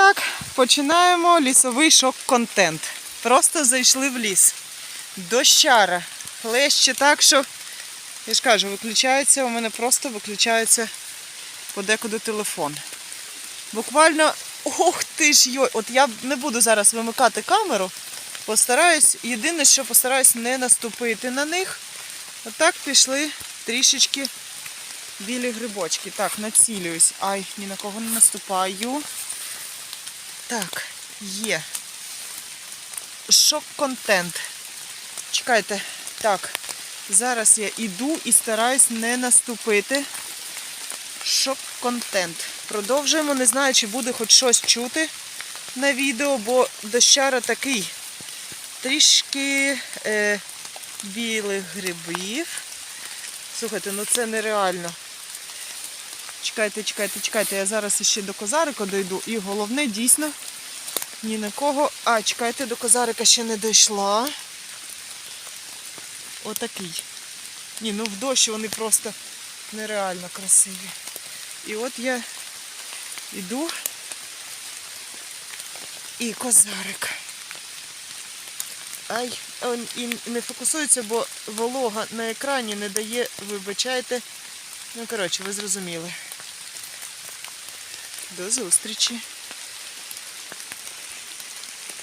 так, починаємо лісовий шок-контент. Просто зайшли в ліс. Дощара. Леще так, що, я ж кажу, виключається, у мене просто виключається подекуди телефон. Буквально, ох ти ж йой, от я не буду зараз вимикати камеру. Постараюсь, єдине, що постараюсь не наступити на них. Отак пішли трішечки білі грибочки. Так, націлююсь. Ай, ні на кого не наступаю. Так, є. Шок-контент. Чекайте. Так, зараз я іду і стараюсь не наступити. Шок-контент. Продовжуємо. Не знаю, чи буде хоч щось чути на відео, бо дощара такий. Трішки е, білих грибів. Слухайте, ну це нереально. Чекайте, чекайте, чекайте, я зараз ще до козарика дойду. І головне, дійсно, ні на кого. А, чекайте, до козарика ще не дійшла. Отакий. Ні, ну в дощ вони просто нереально красиві. І от я йду і козарик. Ай, і не фокусується, бо волога на екрані не дає, вибачайте. Ну, коротше, ви зрозуміли. До зустрічі.